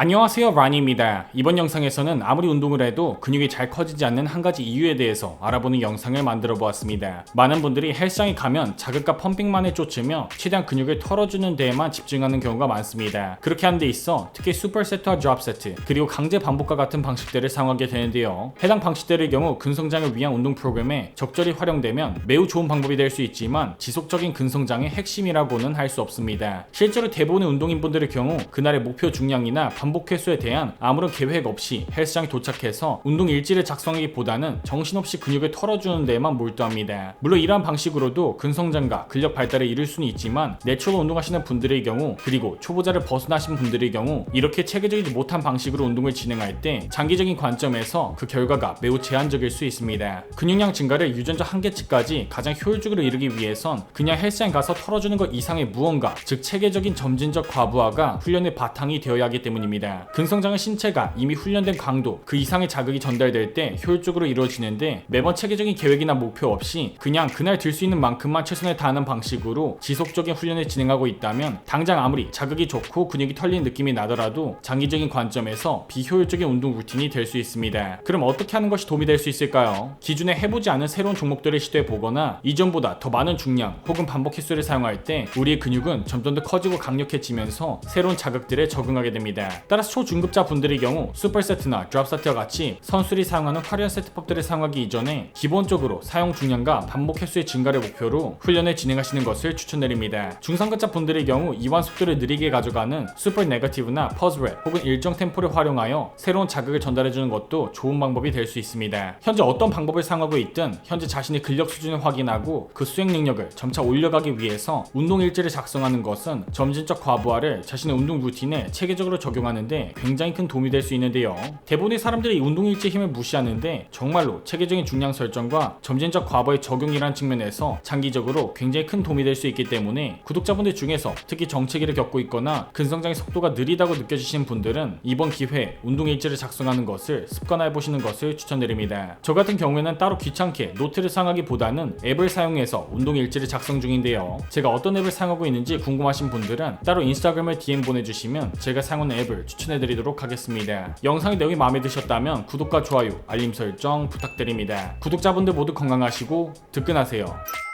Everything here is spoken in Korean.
안녕하세요 라니입니다. 이번 영상에서는 아무리 운동을 해도 근육이 잘 커지지 않는 한 가지 이유에 대해서 알아보는 영상을 만들어 보았습니다. 많은 분들이 헬스장에 가면 자극과 펌핑만에 쫓으며 최대한 근육을 털어주는 데에만 집중하는 경우가 많습니다. 그렇게 하는 데 있어 특히 슈퍼세트와 드롭 세트 그리고 강제 반복과 같은 방식들을 사용하게 되는데요. 해당 방식들의 경우 근성장을 위한 운동 프로그램에 적절히 활용되면 매우 좋은 방법이 될 수 있지만 지속적인 근성장의 핵심이라고는 할 수 없습니다. 실제로 대부분의 운동인분들의 경우 그날의 목표 중량이나 반복 횟수에 대한 아무런 계획 없이 헬스장에 도착해서 운동 일지를 작성하기보다는 정신없이 근육을 털어주는 데에만 몰두합니다. 물론 이러한 방식으로도 근성장과 근력 발달에 이를 수는 있지만 내추럴 운동하시는 분들의 경우 그리고 초보자를 벗어나신 분들의 경우 이렇게 체계적이지 못한 방식으로 운동을 진행할 때 장기적인 관점에서 그 결과가 매우 제한적일 수 있습니다. 근육량 증가를 유전자 한계치까지 가장 효율적으로 이루기 위해선 그냥 헬스장 가서 털어주는 것 이상의 무언가 즉 체계적인 점진적 과부하가 훈련의 바탕이 되어야 하기 때문입니다. 근성장은 신체가 이미 훈련된 강도 그 이상의 자극이 전달될 때 효율적으로 이루어지는데 매번 체계적인 계획이나 목표 없이 그냥 그날 들 수 있는 만큼만 최선을 다하는 방식으로 지속적인 훈련을 진행하고 있다면 당장 아무리 자극이 좋고 근육이 털린 느낌이 나더라도 장기적인 관점에서 비효율적인 운동 루틴이 될 수 있습니다. 그럼 어떻게 하는 것이 도움이 될 수 있을까요? 기존에 해보지 않은 새로운 종목들을 시도해 보거나 이전보다 더 많은 중량 혹은 반복 횟수를 사용할 때 우리의 근육은 점점 더 커지고 강력해지면서 새로운 자극들에 적응하게 됩니다. 따라서 초중급자 분들의 경우 슈퍼세트나 드롭 세트와 같이 선수들이 사용하는 화려한 세트법들을 사용하기 이전에 기본적으로 사용 중량과 반복 횟수의 증가를 목표로 훈련을 진행하시는 것을 추천드립니다. 중상급자 분들의 경우 이완 속도를 느리게 가져가는 슈퍼 네거티브나 퍼즈랩 혹은 일정 템포를 활용하여 새로운 자극을 전달해주는 것도 좋은 방법이 될 수 있습니다. 현재 어떤 방법을 사용하고 있든 현재 자신의 근력 수준을 확인하고 그 수행 능력을 점차 올려가기 위해서 운동 일지를 작성하는 것은 점진적 과부하를 자신의 운동 루틴에 체계적으로 적용하는 데 굉장히 큰 도움이 될 수 있는데요. 대부분의 사람들이 운동 일지 힘을 무시하는데 정말로 체계적인 중량 설정과 점진적 과부의 적용이라는 측면에서 장기적으로 굉장히 큰 도움이 될 수 있기 때문에 구독자분들 중에서 특히 정체기를 겪고 있거나 근성장의 속도가 느리다고 느껴지시는 분들은 이번 기회에 운동 일지를 작성하는 것을 습관화해 보시는 것을 추천드립니다. 저 같은 경우에는 따로 귀찮게 노트를 사용하기보다는 앱을 사용해서 운동 일지를 작성 중인데요. 제가 어떤 앱을 사용하고 있는지 궁금하신 분들은 따로 인스타그램에 DM 보내주시면 제가 사용하는 앱을 추천해드리도록 하겠습니다. 영상의 내용이 마음에 드셨다면 구독과 좋아요, 알림 설정 부탁드립니다. 구독자분들 모두 건강하시고 득근하세요.